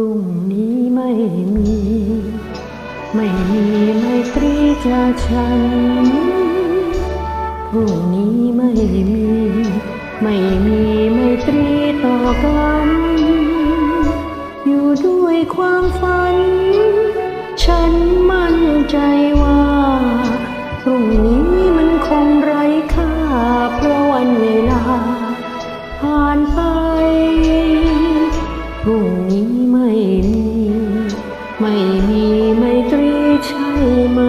รุ่งนี้ไม่มี ไม่มีไมตรีจากฉันพรุ่งนี้ไม่มี ไม่มีไมตรีต่อกัน อยู่ด้วยความฝัน ไม่มี ไม่มีไมตรีใช่ไหม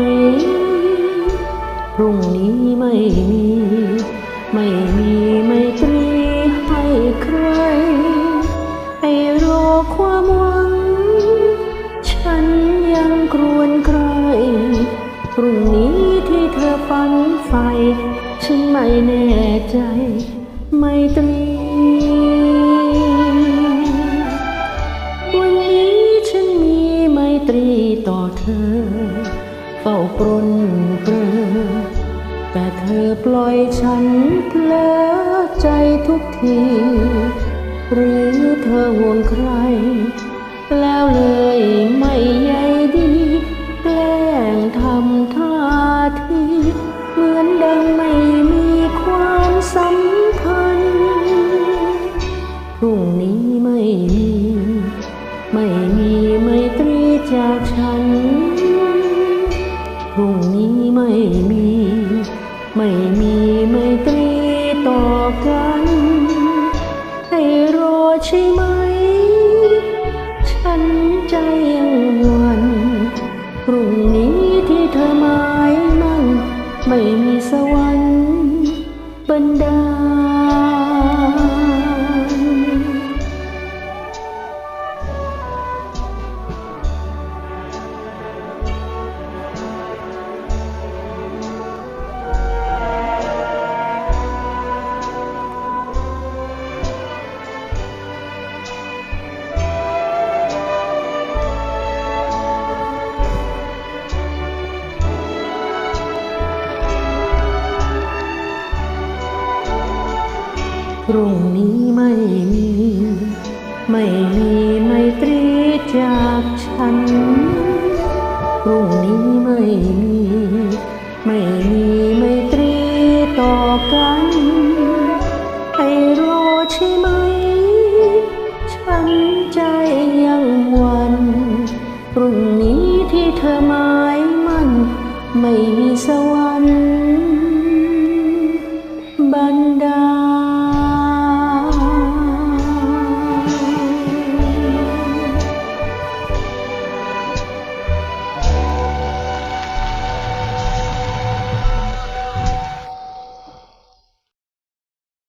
พรุ่งนี้ไม่มี ไม่มีไมตรีให้ใครให้รอความหวัง ฉันยังครวญใครพรุ่งนี้ที่เธอฝันใฝ่ฉันไม่แน่ใจ ไม่ตรี ตรีต่อเธอ เฝ้าปรนเปรอแต่เธอปล่อยฉันเพลอใจทุกที หรือเธอห่วงใคร แล้วเลยไม่ใยดีแกล้งทำท่าที เหมือนดังไม่มีความสำคัญพรุ่งนี้ไม่มี ไม่มีไมตรีจากฉันพรุ่งนี้ไม่มี ไม่มีไมตรีต่อกัน ให้รอใช่ไหม ฉันใจยังหวันพรุ่งนี้ที่เธอหมายมั่น ไม่มีสวรรค์บันดา พรุ่งนี้ไม่มี ไม่มีไมตรีจากฉัน พรุ่งนี้ไม่มี ไม่มีไมตรีต่อกันให้รอใช่ไหม ฉันใจยังหวันพรุ่งนี้ที่เธอหมายมั่นไม่มีสวรรค์บันดา